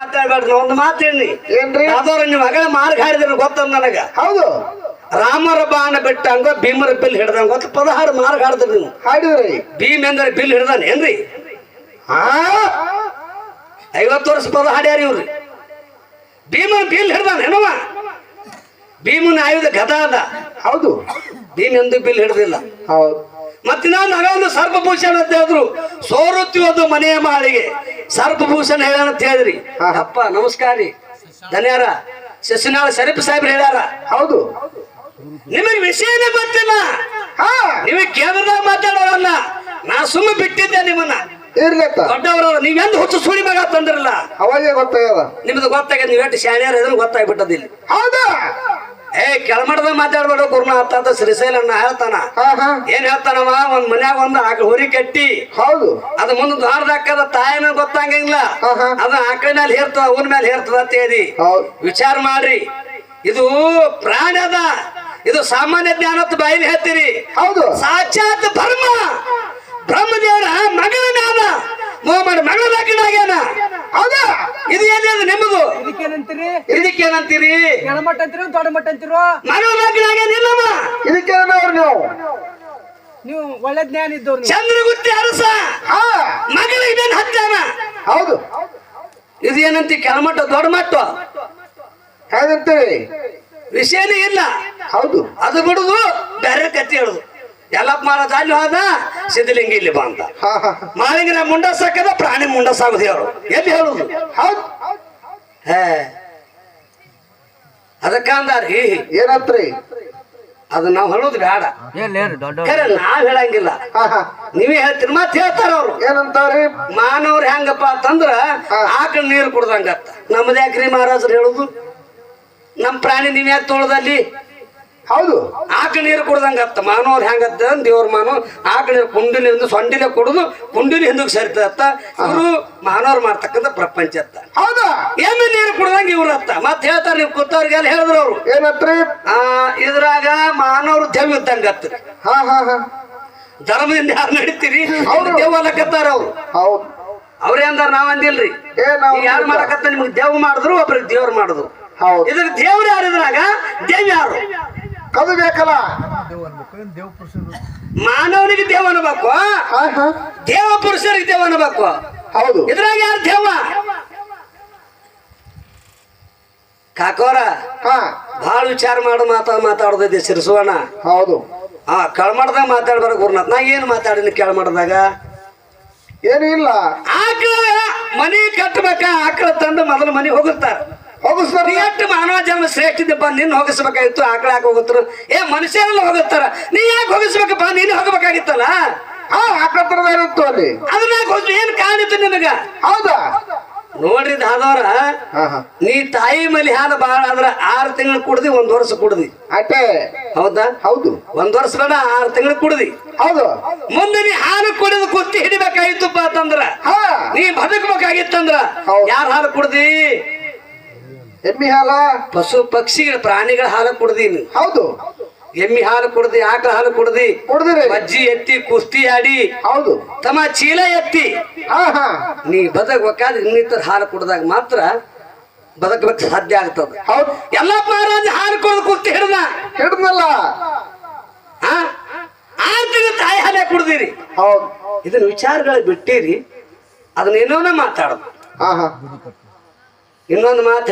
ಮಾತಾಡ್ಬೇಡ್ರಿ ಒಂದು ಮಾತು ಹೇಳಿ. ಏನ್ರಿ? ಅದರ ನಿಮ್ಮ ಮಗಳ ಮಾರ್ಗ ಗೊತ್ತದ ನನಗ? ಹೌದು. ರಾಮರ ಬಾಣ ಬಿಟ್ಟಂಗ ಭೀಮರ ಬಿಲ್ ಹಿಡ್ದಂಗ ಗೊತ್ತ? ಪದಹಾರು ಮಾರ್ಗ ಹಾಡಿದ್ರಿ ನೀವು. ಹಾಡಿದ್ರಿ. ಭೀಮ್ ಎಂದ್ರೆ ಬಿಲ್ ಹಿಡ್ದಾನ ಏನ್ರಿ? ಆ? ಐವತ್ತು ವರ್ಷ ಪದ ಹಾಡ್ಯಾರ ಇವ್ರಿ. ಭೀಮನ ಬಿಲ್ ಹಿಡ್ದಾನ ಏನವ? ಭೀಮನ ಆಯುಧ ಗದ ಅದ. ಹೌದು. ಭೀಮ್ ಎಂದು ಬಿಲ್ ಹಿಡ್ದಿಲ್ಲ. ಹೌದು. ಮತ್ತಿನ ನಗೊಂದು ಸರ್ಪಭೂಷಣ ಅಂತ ಹೇಳಿದ್ರು ಸೋರುತ್ತಿ ಒಂದು ಮನೆಯ ಮಾಳಿಗೆ. ಸರ್ಪಭೂಷಣ ಹೇಳ ಅಂತ ಹೇಳಿದ್ರಿ. ಅಪ್ಪ ನಮಸ್ಕಾರ ರೀ. ಧನ್ಯಾರ. ಶಶಿನಾಳ ಶರೀಫ್ ಸಾಹೇಬ್ರು ಹೇಳ್ಯಾರ. ಹೌದು. ನಿಮಗೆ ವಿಷಯನೇ ಗೊತ್ತಿಲ್ಲ. ಹಾ. ನಿಮಗೆ ಕೇಂದ್ರದಾಗ ಮಾತಾಡೋರಲ್ಲ ನಾ ಸುಮ್ಮ ಬಿಟ್ಟಿದ್ದೆ ನಿಮ್ಮನ್ನ. ಇರ್ಲತ್ತ ದೊಡ್ಡವರು ನೀವ್ ಎಂದ ಹುಚ್ಚು ಸುಳಿ ಮಗ ತಂದ್ರಲ್ಲ. ಅವಾಗೇ ಗೊತ್ತಾಗ್ಯದ. ನಿಮ್ದು ಗೊತ್ತಾಗ್ಯದ ನೀವು ಎಷ್ಟು ಶಾಣ್ಯಾರ ಇದನ್ನು ಗೊತ್ತಾಗ್ಬಿಟ್ಟದಿಲ್ಲ ಹೌದಾ? ಏ ಕೆಳಮಡದ ಮಾತಾಡ್ಬೇಡ ಗುರುನಾಥ ಅಂತ ಶ್ರೀಶೈಲನ್ನ ಹೇಳ್ತಾನ. ಏನ್ ಹೇಳ್ತಾನವ? ಒಂದ್ ಮನ್ಯಾಗ ಒಂದ್ ಹುರಿ ಕಟ್ಟಿ. ಹೌದು. ಅದ ಮುಂದ ದ್ವಾರದಾಕದ ತಾಯಿನ ಗೊತ್ತಾಗಂಗಿಲ್ಲ ಅದ ಆಕಳ ಮೇಲೆ ಹೇರ್ತದ ಅವನ ಮೇಲೆ ಹೇರ್ತದ ಅಂತ ಹೇಳಿ. ಹೌದು. ವಿಚಾರ ಮಾಡ್ರಿ. ಇದು ಪ್ರಾಣದ ಇದು ಸಾಮಾನ್ಯ ಜ್ಞಾನತ್ ಬಾಯಿಲಿ ಹೇಳ್ತೀರಿ. ಹೌದು. ಸಾಕ್ಷಾತ್ ಬ್ರಹ್ಮ ಬ್ರಹ್ಮದೇವರ ಮಗಳ ಜ್ಞಾನ ಮೋಮನ ಮಗಳ ಲಗ್ನಾಗ್ಯಾನ ಹೌದಾ ಇದು ನಿಮ್ಮದು ಇದಕ್ಕೇನಂತೀರಿ? ಇದಕ್ಕೇನಂತೀರಿ? ಕೆಳಮಟ್ಟ ಅಂತೀರೋ ದೊಡ್ಡ ಮಟ್ಟ ಅಂತೀರೋ ಇದಕ್ಕೆ ಏನವ್ರು ನೀವು? ನೀವು ಒಳ್ಳೆ ಜ್ಞಾನ ಇದ್ದವ್ರು ನೀವು. ಚಂದ್ರಗುತ್ತಿ ಅರಸ. ಮಗಳ ಇದೇನು ಬೇನ್ ಹತ್ತಾನ ಹೌದು. ಇದು ಏನಂತಿ ಕೆಳಮಟ್ಟ ದೊಡ್ಡ ಮಟ್ಟ? ಹೇಗಂತೀವಿ ವಿಷಯನೇ ಇಲ್ಲ. ಹೌದು. ಅದು ಬಿಡುದು ಬೇರೆ ಕತ್ತಿ ಹೇಳುದು. ಎಲ್ಲಪ್ಪ ಮಹಾರಾಜ ಅಲ್ಲಿ ಹೋದ ಸಿದ್ಧಲಿಂಗ ಇಲ್ಲಿ ಬಾ ಹಾ ಹಾ ಮಾಳಿಂಗನ ಮುಂಡ ಸಾಕದ ಪ್ರಾಣಿ ಮುಂಡ ಸಾಗುದು ಹೇಳು. ಎಲ್ಲಿ ಹೇಳುದು? ಹೌದು. ಅದಕ್ಕಂದಾರಿ. ಏನತ್ರಿ? ಅದು ನಾವು ಹೇಳೋದು ಬೇಡ. ದೊಡ್ಡ ಖರೆ ನಾವ್ ಹೇಳಂಗಿಲ್ಲ. ನೀವೇ ಹೇಳ್ತೀರಿ ಮತ್ತೆ ಹೇಳ್ತಾರ ಅವ್ರು. ಏನಂತಾರಿ ಮಾನವ್ರ ಹೆಂಗಪ್ಪ ಅಂತಂದ್ರ. ಆಕಳ ನೀರು ಕುಡ್ದಂಗತ್ತ. ನಮ್ದು ಯಾಕ್ರಿ ಮಹಾರಾಜರು ಹೇಳುದು? ನಮ್ ಪ್ರಾಣಿ ನೀವ್ ಯಾಕೆ ತೊಳ್ದಲ್ಲಿ? ಹೌದು. ಆಕಳ ನೀರು ಕುಡ್ದಂಗತ್ತ. ಮಾನವ್ರು ಹೆಂಗತ್ತ ದೇವ್ರ ಮಾನವ. ಆಕಳ ನೀರು ಕುಂಡಿಲಿಂದ ಸೊಂಡಿಲೆ ಕುಡಿದು ಕುಂಡಿಲಿ ಹಿಂದಕ್ಕೆ ಸರಿತತ್ತ ಇವರು ಮಾನವ್ರು ಮಾಡ್ತಕ್ಕಂಥ ಪ್ರಪಂಚ ಅತ್ತ. ಹೌದು? ಏನು ನೀರು ಕುಡ್ದಂಗ ಇವ್ರ ಅತ್ತ. ಮತ್ತೆ ಹೇಳ್ತಾರ ನೀವು ಕೂತವ್ರಿಗೆಲ್ಲ ಹೇಳಿದ್ರು ಅವ್ರು. ಏನತ್ರಿ? ಆ ಇದ್ರಾಗ ಮಾನವ್ರು ದೇವ್ ಇದ್ದಂಗತ್ತ. ಹಾ ಹಾ ಹಾ. ಧರ್ಮದಿಂದ ಯಾರು ನಡೀತೀರಿ? ಅವ್ರು ದೇವ್ ಅಲ್ಲಕತ್ತಾರ ಅವ್ರು. ಹೌದು. ಅವ್ರೇ ಅಂದಾರ ನಾವ್ ಅಂದಿಲ್ರಿ. ಯಾರು ಮಾಡಕತ್ತ? ನಿಮ್ಗೆ ದೇವ್ ಮಾಡಿದ್ರು ಒಬ್ರಿಗೆ ದೇವ್ರು ಮಾಡಿದ್ರು. ಹೌದು. ಇದ್ರ ದೇವ್ರು ಯಾರು ಇದ್ರಾಗ? ದೇವ್ ಯಾರು? ಕದು ಬೇಕಲ್ಲ? ಮಾನವನಿಗೆ ದೇವ ಅನ್ಬೇಕು ದೇವ ಪುರುಷರಿಗೆ ದೇವ ಅನ್ಬೇಕು ಹೌದು. ಇದ್ರಾಗ ಯಾರು ದೇವ? ಕಾಕೋರ ಹಾ. ಬಹಳ ವಿಚಾರ ಮಾಡು ಮಾತಾ ಮಾತಾಡೋದೈತಿ ಸಿರಿಸುವಣ ಹೌದು. ಹಾ ಕಳ್ಮಾಡ್ದಾಗ ಮಾತಾಡ್ಬಾರ ಗುರುನಾಥ್. ನಾ ಏನು ಮಾತಾಡಿನಿ ಕೆಳಮಾಡ್ದಾಗ ಏನು ಇಲ್ಲ. ಆಕಳ ಮನಿ ಕಟ್ಟಬೇಕ ಆಕಳ ತಂದು ಮೊದಲು ಮನಿ ಹೋಗುತ್ತಾರ ಹೋಗು ಸರ್. ನೀ ಎಷ್ಟು ಮಾನವ ಜನ್ಮ ಶ್ರೇಷ್ಠದಪ್ಪ ನಿನ್ನ ಹೋಗಿಸ್ಬೇಕಾಗಿತ್ತು ಆಕಳ ಯಾಕೆ ಹೋಗುತ್ತರು ಏ ಮನುಷ್ಯರೆಲ್ಲ ಹೋಗುತ್ತಾರ? ನೀ ಯಾಕೆ ಹೋಗಿಸ್ಬೇಕಪ್ಪ ನೀನು ಹೋಗ್ಬೇಕಾಗಿತ್ತಲ್ಲ? ಆಕಳ ತರದ ಇರುತ್ತೋ ಅಲ್ಲಿ? ಅದನ್ನ ಹೋಗಿ ಏನ್ ಕಾಣಿತ್ತು ನಿನಗ? ಹೌದಾ? ನೋಡ್ರಿ ದಾದವ್ರ ನೀ ತಾಯಿ ಮೇಲೆ ಹಾಲು ಬಾಳ ಅಂದ್ರ ಆರು ತಿಂಗಳು ಕುಡ್ದಿ ಒಂದ್ ವರ್ಷ ಕುಡ್ದಿ. ಅಟ್ಟೆ ಹೌದಾ? ಹೌದು. ಒಂದ್ ವರ್ಷ ಬೇಡ ಆರು ತಿಂಗಳು ಕುಡ್ದಿ. ಹೌದು. ಮುಂದೆ ನೀ ಹಾಲು ಕುಡಿದು ಕುತ್ತಿ ಹಿಡಿಬೇಕಾಗಿತ್ತಪ್ಪ ಅಂತಂದ್ರ ನೀ ಬದುಕಬೇಕಾಗಿತ್ತಂದ್ರ. ಯಾರ ಹಾಲು ಕುಡ್ದಿ? ಎಮ್ಮಿ ಹಾಲ? ಪಶು ಪಕ್ಷಿಗಳ ಪ್ರಾಣಿಗಳ ಹಾಲು ಕುಡ್ದಿ ಹೌದು. ಎಮ್ಮಿ ಹಾಲು ಕುಡ್ದಿ ಆಕಳ ಹಾಲು ಕುಡ್ದಿ ಕುಡ್ದಿರಿ. ಅಜ್ಜಿ ಎತ್ತಿ ಕುಸ್ತಿ ಆಡಿ ಹೌದು. ತಮ್ಮ ಚೀಲ ಎತ್ತಿ. ಹಾ ಹಾ. ನೀ ಇನ್ನಿತರ ಹಾಲು ಕುಡ್ದಾಗ ಮಾತ್ರ ಬದುಕಬೇಕು ಸಾಧ್ಯ ಆಗ್ತದ. ಹೌದು. ಎಲ್ಲ ಮಹಾರಾಜ ಹಾಲು ಕುಡ್ದು ಕುಸ್ತಿ ಹಿಡ್ದ. ಹಿಡ್ದಲ್ಲ ಆ? ತಾಯಿ ಹಾಲೇ ಕುಡ್ದಿರಿ. ಹೌದು. ಇದನ್ನ ವಿಚಾರಗಳು ಬಿಟ್ಟಿರಿ. ಅದನ್ನ ಏನೋನ ಮಾತಾಡೋದು. ಹಾ ಹಾ. ಇನ್ನೊಂದು ಮಾತು